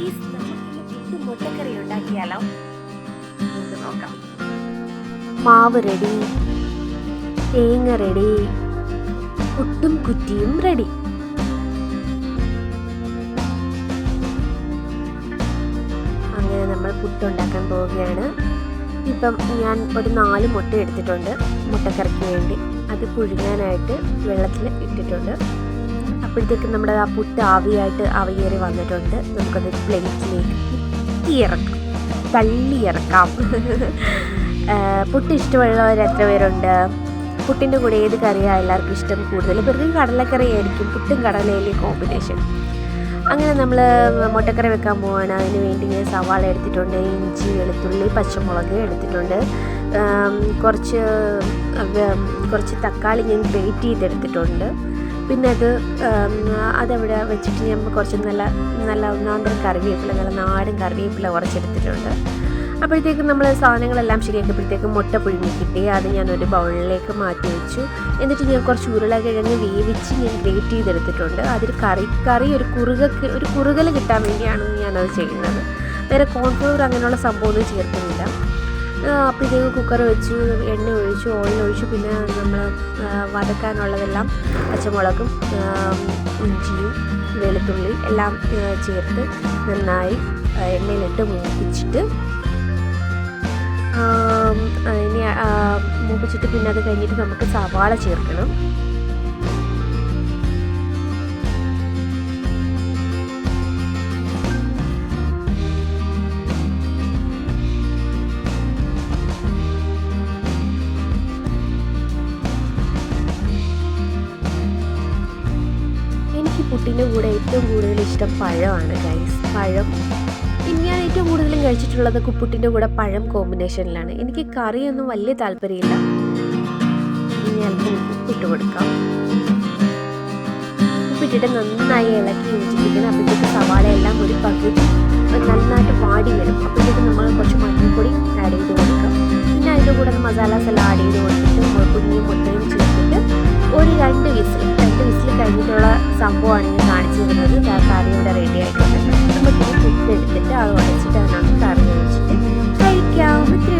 Guys മുട്ടക്കറി ഉണ്ടാക്കിയാലോ? നമുക്ക് നോക്കാം. മാവ് റെഡി തേങ്ങ റെഡി പുട്ടും കുറ്റിയും റെഡി അങ്ങനെ നമ്മൾ പുട്ടുണ്ടാക്കാൻ പോവുകയാണ്. ഇപ്പം ഞാൻ ഒരു നാല് മുട്ട എടുത്തിട്ടുണ്ട് മുട്ടക്കറിക്ക് വേണ്ടി. അത് പുഴുങ്ങാനായിട്ട് വെള്ളത്തിൽ ഇട്ടിട്ടുണ്ട്. അപ്പോഴത്തേക്ക് നമ്മുടെ ആ പുട്ട് ആവിയായിട്ട് ആവിയേറി വന്നിട്ടുണ്ട്. നമുക്കത് പ്ലേറ്റിലേക്ക് ഇറക്കാം. തള്ളി ഇറക്കാം. പുട്ട് ഇഷ്ടമുള്ളവർ എത്ര പേരുണ്ട്? പുട്ടിന്റെ കൂടെ ഏത് കറിയാണ് എല്ലാവർക്കും ഇഷ്ടം കൂടുതൽ? പേർക്ക് കടലക്കറി ആയിരിക്കും പുട്ടും കടലയിലെ കോമ്പിനേഷൻ. അങ്ങനെ നമ്മൾ മുട്ടക്കറി വെക്കാൻ പോവാണ്. അതിന് വേണ്ടി ഞാൻ സവാള എടുത്തിട്ടുണ്ട് ഇഞ്ചി വെളുത്തുള്ളി പച്ചമുളക് എടുത്തിട്ടുണ്ട്. കുറച്ച് കുറച്ച് തക്കാളി ഞാൻ ഗ്രേറ്റ് ചെയ്തെടുത്തിട്ടുണ്ട്. പിന്നെ അത് അതവിടെ വെച്ചിട്ട് ഞാൻ കുറച്ച് നല്ല നല്ല ഒന്നാന്തരം കറിവേപ്പില നല്ല നാടൻ കറിവേപ്പില കുറച്ചെടുത്തിട്ടുണ്ട്. അപ്പോഴത്തേക്കും നമ്മൾ സാധനങ്ങളെല്ലാം ശരിയാക്കിയപ്പോഴത്തേക്കും മുട്ട പുഴുങ്ങി കിട്ടി. അത് ഞാനൊരു ബൗളിലേക്ക് മാറ്റി വെച്ചു. എന്നിട്ട് ഞാൻ കുറച്ച് ഉരുളക്കിഴങ്ങ് വേവിച്ച് ഞാൻ ഗ്രേറ്റ് ചെയ്തെടുത്തിട്ടുണ്ട്. അതിൽ കറി കറി ഒരു കുറുക ഒരു കുറുകൽ കിട്ടാൻ വേണ്ടിയാണ് ഞാനത് ചെയ്യുന്നത്. വേറെ കോൺഫ്ലവർ അങ്ങനെയുള്ള സംഭവമൊന്നും ചേർക്കുന്നില്ല. അപ്പോഴത്തേക്ക് കുക്കർ വെച്ചു എണ്ണ ഒഴിച്ചു ഓയിൽ ഒഴിച്ച് പിന്നെ നമ്മൾ വതക്കാനുള്ളതെല്ലാം പച്ചമുളകും ഇഞ്ചിയും വെളുത്തുള്ളി എല്ലാം ചേർത്ത് നന്നായി എണ്ണയിലിട്ട് മൂപ്പിച്ചിട്ട് ഇനി മൂപ്പിച്ചിട്ട് പിന്നെ അത് കഴിഞ്ഞിട്ട് നമുക്ക് സവാള ചേർക്കണം. എനിക്ക് പുട്ടിന്റെ കൂടെ ഏറ്റവും കൂടുതൽ ഇഷ്ടം പഴമാണ് ഗൈസ് പഴം. ഇനി ഞാൻ ഏറ്റവും കൂടുതലും കഴിച്ചിട്ടുള്ളത് കുപ്പുട്ടിന്റെ കൂടെ പഴം കോമ്പിനേഷനിലാണ്. എനിക്ക് കറിയൊന്നും വലിയ താല്പര്യമില്ല. ഇനി അല്പം ഉപ്പിട്ട് കൊടുക്കാം. ഉപ്പിട്ടിട്ട് നന്നായി ഇളക്കി യോജിപ്പിക്കണം. അപ്പോഴത്തേക്ക് സവാളയെല്ലാം ഒരു പകുതി നന്നായിട്ട് വാടി ചെയ്ത് കൊടുത്തിട്ട് കുഞ്ഞിയും മുട്ടയും ചേർത്തിട്ട് ഒരു രണ്ട് വിസിൽ രണ്ട് വിസിൽ കഴിഞ്ഞിട്ടുള്ള സംഭവമാണ് ഞാൻ കാണിച്ചു തരുന്നത് കറി ഇവിടെ റെഡി ആയിട്ടുണ്ട്. നമുക്കിനി ചുറ്റെടുത്തിട്ട് അത് ഉടച്ചിട്ട് അതിനകത്ത് കറി ഒഴിച്ചിട്ട് കഴിക്കാം. ഒത്തിരി